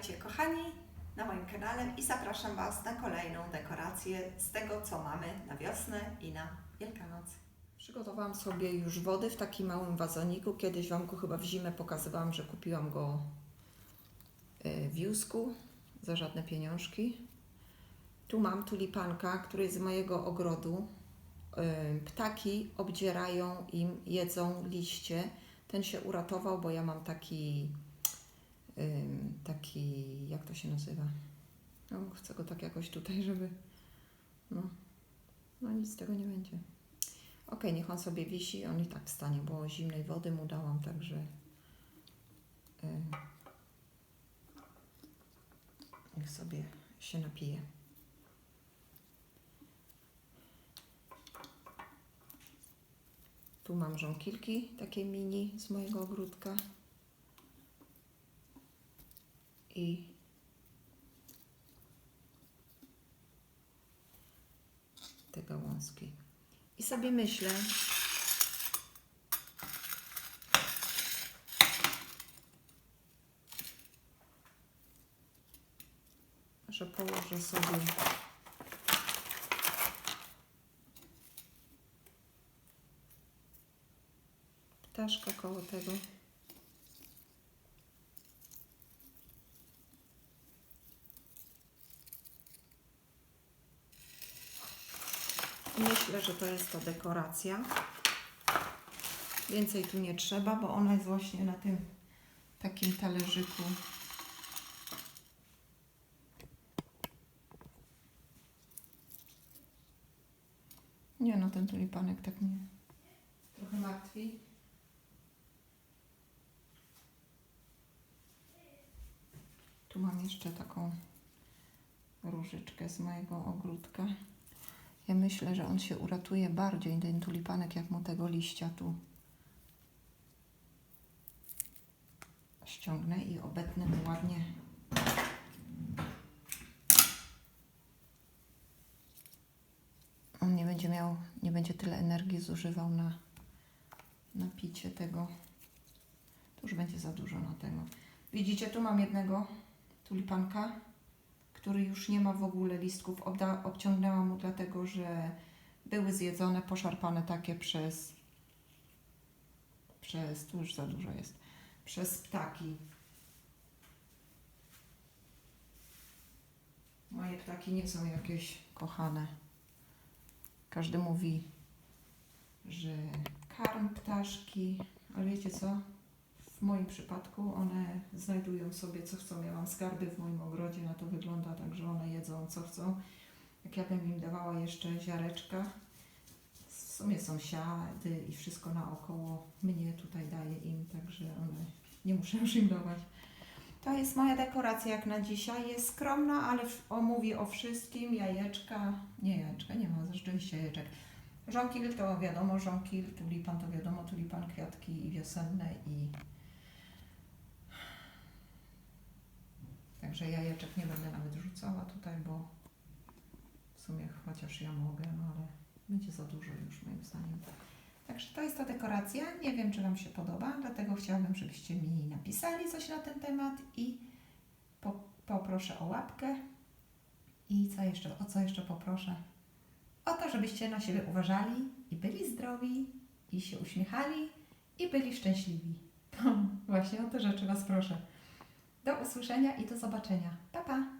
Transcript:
Witajcie kochani na moim kanale i zapraszam Was na kolejną dekorację z tego, co mamy na wiosnę i na Wielkanoc. Przygotowałam sobie już wody w takim małym wazoniku. Kiedyś Wam go chyba w zimę pokazywałam, że kupiłam go y, w Jusku za żadne pieniążki. Tu mam tulipanka, który jest z mojego ogrodu. Y, Ptaki obdzierają im, jedzą liście. Ten się uratował, bo ja mam taki taki, jak to się nazywa? No, chcę go tak jakoś tutaj, żeby. No, no nic z tego nie będzie. Ok, niech on sobie wisi, on i tak wstanie, bo zimnej wody mu dałam, także. y, niech sobie się napije. Tu mam żonkilki, takie mini z mojego ogródka. I te gałązki. I sobie myślę, że położę sobie ptaszka koło tego. Myślę, że to jest ta dekoracja. Więcej tu nie trzeba, bo ona jest właśnie na tym takim talerzyku. Nie no, ten tulipanek tak mnie trochę martwi. Tu mam jeszcze taką różyczkę z mojego ogródka. Ja myślę, że on się uratuje bardziej, ten tulipanek, jak mu tego liścia tu ściągnę i obetnę mu ładnie. On nie będzie miał, nie będzie tyle energii zużywał na, na picie tego. To już będzie za dużo na tego. Widzicie, tu mam jednego tulipanka który już nie ma w ogóle listków. Obda, obciągnęłam mu dlatego, że były zjedzone, poszarpane takie przez, przez, tu już za dużo jest, przez ptaki. Moje ptaki nie są jakieś kochane. Każdy mówi, że karm ptaszki, ale wiecie co? W moim przypadku one znajdują sobie co chcą. Ja mam skarby w moim ogrodzie, na to wygląda tak, że one jedzą co chcą. Jak ja bym im dawała jeszcze ziareczka, w sumie są siady i wszystko naokoło mnie tutaj daje im, także one nie muszę już im dawać. To jest moja dekoracja jak na dzisiaj. Jest skromna, ale w- o, mówi o wszystkim. Jajeczka, nie jajeczka, nie ma rzeczywiście jajeczek. Żonkil to wiadomo, żonkil, tulipan to wiadomo, tulipan, kwiatki i wiosenne i Także jajeczek nie będę nawet rzucała tutaj, bo w sumie chociaż ja mogę, no ale będzie za dużo już moim zdaniem. Także to jest ta dekoracja. Nie wiem, czy Wam się podoba, dlatego chciałabym, żebyście mi napisali coś na ten temat i po, poproszę o łapkę. I co jeszcze, o co jeszcze poproszę? O to, żebyście na siebie uważali i byli zdrowi, i się uśmiechali, i byli szczęśliwi. To właśnie o te rzeczy Was proszę. Do usłyszenia i do zobaczenia. Pa, pa!